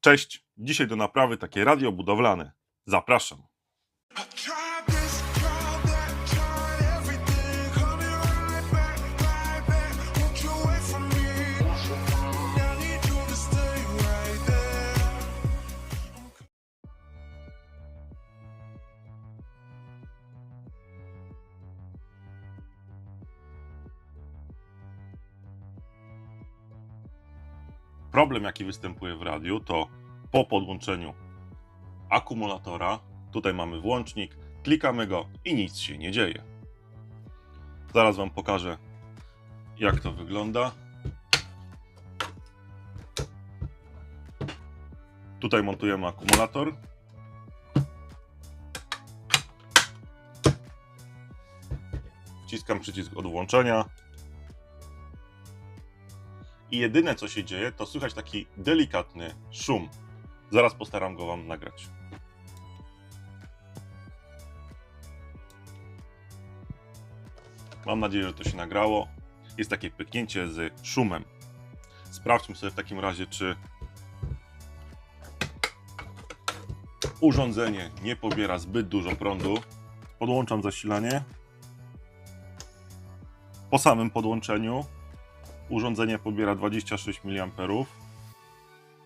Cześć, dzisiaj do naprawy takie radio budowlane. Zapraszam. Problem, jaki występuje w radiu, to po podłączeniu akumulatora, tutaj mamy włącznik, klikamy go i nic się nie dzieje. Zaraz Wam pokażę, jak to wygląda. Tutaj montujemy akumulator. Wciskam przycisk od włączenia. I jedyne co się dzieje, to słychać taki delikatny szum. Zaraz postaram go Wam nagrać. Mam nadzieję, że to się nagrało. Jest takie pyknięcie z szumem. Sprawdźmy sobie w takim razie, czy urządzenie nie pobiera zbyt dużo prądu. Podłączam zasilanie. Po samym podłączeniu urządzenie pobiera 26 mA.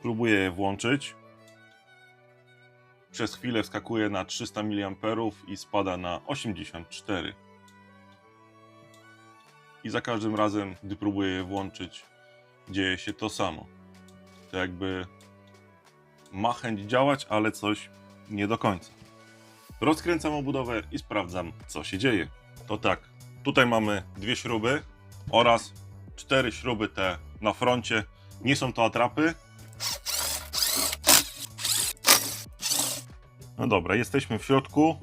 Próbuję je włączyć. Przez chwilę wskakuje na 300 mA i spada na 84. I za każdym razem, gdy próbuję je włączyć, dzieje się to samo. To jakby ma chęć działać, ale coś nie do końca. Rozkręcam obudowę i sprawdzam, co się dzieje. To tak, tutaj mamy dwie śruby oraz cztery śruby te na froncie. Nie są to atrapy. No dobra, jesteśmy w środku.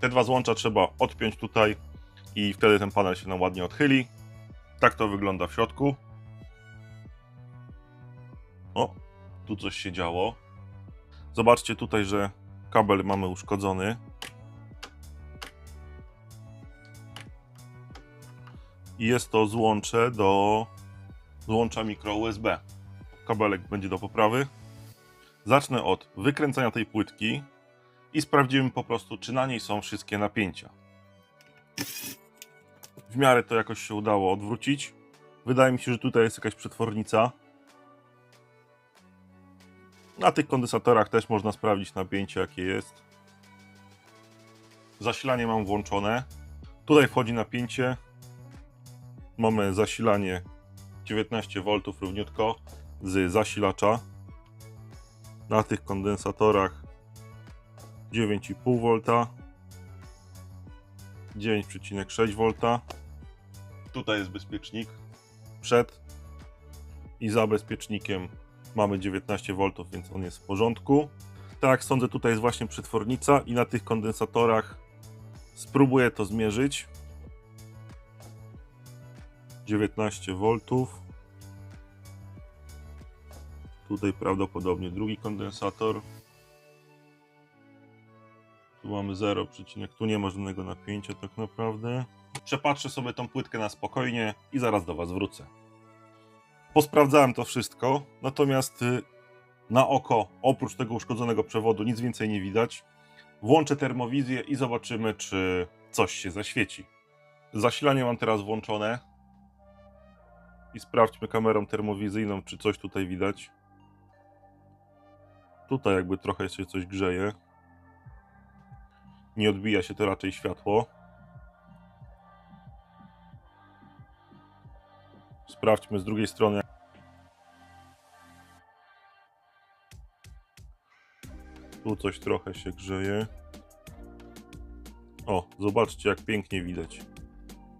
Te dwa złącza trzeba odpiąć tutaj i wtedy ten panel się nam ładnie odchyli. Tak to wygląda w środku. O, tu coś się działo. Zobaczcie tutaj, że kabel mamy uszkodzony. I jest to złącze do złącza mikro USB. Kabelek będzie do poprawy. Zacznę od wykręcania tej płytki i sprawdzimy po prostu, czy na niej są wszystkie napięcia. W miarę to jakoś się udało odwrócić. Wydaje mi się, że tutaj jest jakaś przetwornica. Na tych kondensatorach też można sprawdzić napięcie, jakie jest. Zasilanie mam włączone. Tutaj wchodzi napięcie. Mamy zasilanie 19V równiutko z zasilacza. Na tych kondensatorach 9,5 V. 9,6 V. Tutaj jest bezpiecznik przed i za bezpiecznikiem mamy 19 V, więc on jest w porządku. Tak jak sądzę, tutaj jest właśnie przetwornica i na tych kondensatorach spróbuję to zmierzyć. 19 V. Tutaj prawdopodobnie drugi kondensator. Tu mamy 0, tu nie ma żadnego napięcia tak naprawdę. Przepatrzę sobie tą płytkę na spokojnie i zaraz do Was wrócę. Posprawdzałem to wszystko, natomiast y, na oko, oprócz tego uszkodzonego przewodu, nic więcej nie widać. Włączę termowizję i zobaczymy, czy coś się zaświeci. Zasilanie mam teraz włączone. I sprawdźmy kamerą termowizyjną, czy coś tutaj widać. Tutaj jakby trochę się coś grzeje. Nie odbija się to raczej światło. Sprawdźmy z drugiej strony. Tu coś trochę się grzeje. O, zobaczcie jak pięknie widać.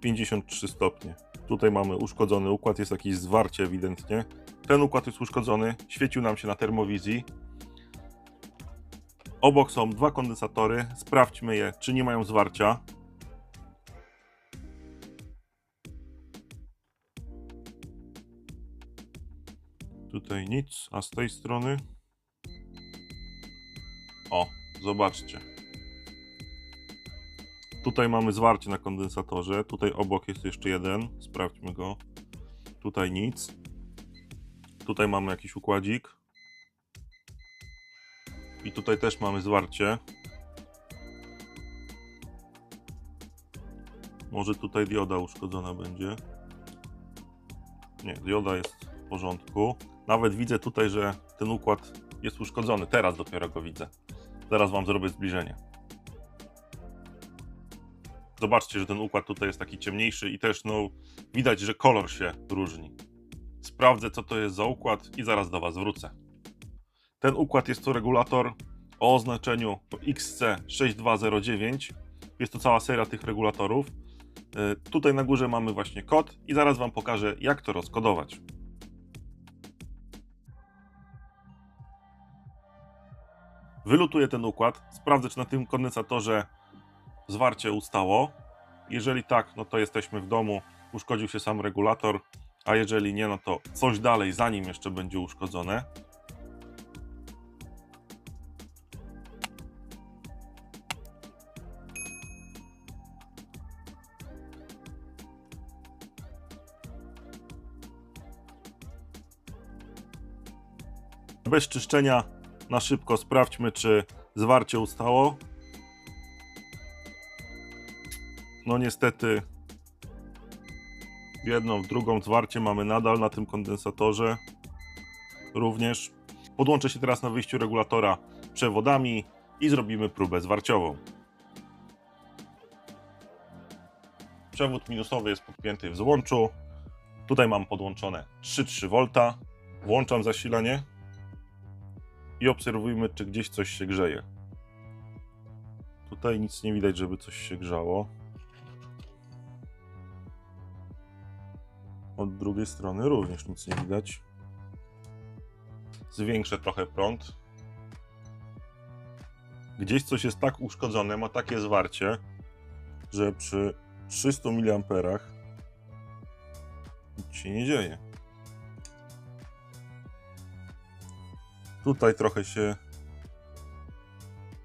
53 stopnie. Tutaj mamy uszkodzony układ, jest jakieś zwarcie ewidentnie. Ten układ jest uszkodzony, świecił nam się na termowizji. Obok są dwa kondensatory. Sprawdźmy je, czy nie mają zwarcia. Tutaj nic, a z tej strony. O, zobaczcie. Tutaj mamy zwarcie na kondensatorze. Tutaj obok jest jeszcze jeden. Sprawdźmy go. Tutaj nic. Tutaj mamy jakiś układzik. I tutaj też mamy zwarcie. Może tutaj dioda uszkodzona będzie. Nie, dioda jest w porządku. Nawet widzę tutaj, że ten układ jest uszkodzony. Teraz dopiero go widzę. Zaraz Wam zrobię zbliżenie. Zobaczcie, że ten układ tutaj jest taki ciemniejszy i też no, widać, że kolor się różni. Sprawdzę, co to jest za układ i zaraz do Was wrócę. Ten układ jest to regulator o oznaczeniu XC6209. Jest to cała seria tych regulatorów. E, Tutaj na górze mamy właśnie kod i zaraz Wam pokażę, jak to rozkodować. Wylutuję ten układ, sprawdzę, czy na tym kondensatorze zwarcie ustało. Jeżeli tak, no to jesteśmy w domu, uszkodził się sam regulator, a jeżeli nie, no to coś dalej, zanim jeszcze będzie uszkodzone. Bez czyszczenia na szybko sprawdźmy, czy zwarcie ustało. No niestety jedną, drugą zwarcie mamy nadal na tym kondensatorze również. Podłączę się teraz na wyjściu regulatora przewodami i zrobimy próbę zwarciową. Przewód minusowy jest podpięty w złączu. Tutaj mam podłączone 3,3 V. Włączam zasilanie i obserwujmy, czy gdzieś coś się grzeje. Tutaj nic nie widać, żeby coś się grzało. Od drugiej strony również nic nie widać. Zwiększę trochę prąd. Gdzieś coś jest tak uszkodzone, ma takie zwarcie, że przy 300 mA nic się nie dzieje. Tutaj trochę się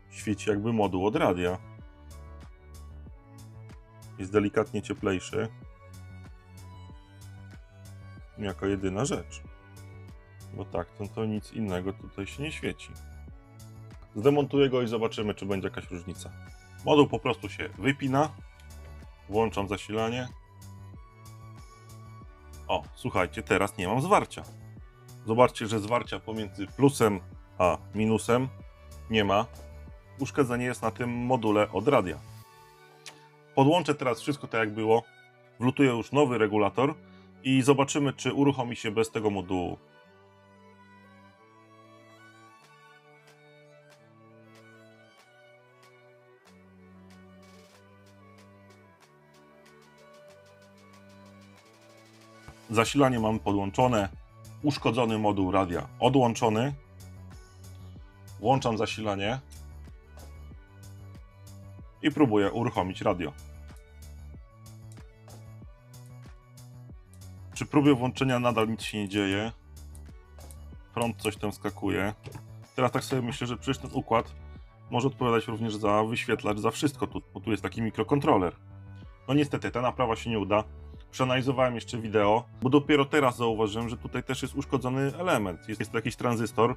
świeci jakby moduł od radia. Jest delikatnie cieplejszy. Jako jedyna rzecz. Bo tak, to, to nic innego tutaj się nie świeci. Zdemontuję go i zobaczymy, czy będzie jakaś różnica. Moduł po prostu się wypina. Włączam zasilanie. O, słuchajcie, teraz nie mam zwarcia. Zobaczcie, że zwarcia pomiędzy plusem a minusem nie ma. Uszkodzenie jest na tym module od radia. Podłączę teraz wszystko tak jak było. Wlutuję już nowy regulator i zobaczymy, czy uruchomi się bez tego modułu. Zasilanie mamy podłączone, uszkodzony moduł radia odłączony. Włączam zasilanie i próbuję uruchomić radio. Przy próbie włączenia nadal nic się nie dzieje. Prąd coś tam skakuje. Teraz tak sobie myślę, że przecież ten układ może odpowiadać również za wyświetlacz, za wszystko tu, bo tu jest taki mikrokontroler. No niestety, ta naprawa się nie uda. Przeanalizowałem jeszcze wideo, bo dopiero teraz zauważyłem, że tutaj też jest uszkodzony element. Jest, jest to jakiś tranzystor.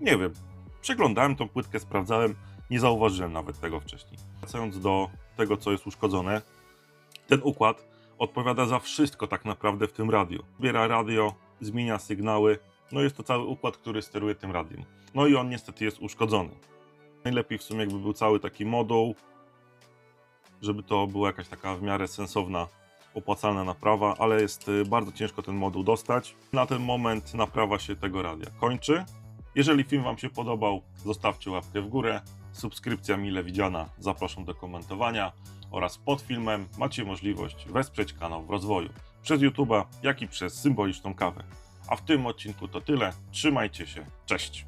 Nie wiem. Przeglądałem tą płytkę, sprawdzałem, nie zauważyłem nawet tego wcześniej. Wracając do tego, co jest uszkodzone, ten układ odpowiada za wszystko tak naprawdę w tym radiu. Zbiera radio, zmienia sygnały, no jest to cały układ, który steruje tym radiem. No i on niestety jest uszkodzony. Najlepiej w sumie jakby był cały taki moduł, żeby to była jakaś taka w miarę sensowna, opłacalna naprawa, ale jest y, bardzo ciężko ten moduł dostać. Na ten moment naprawa się tego radia kończy. Jeżeli film Wam się podobał, zostawcie łapkę w górę. Subskrypcja mile widziana, zapraszam do komentowania oraz pod filmem macie możliwość wesprzeć kanał w rozwoju przez YouTube'a, jak i przez symboliczną kawę. A w tym odcinku to tyle. Trzymajcie się. Cześć!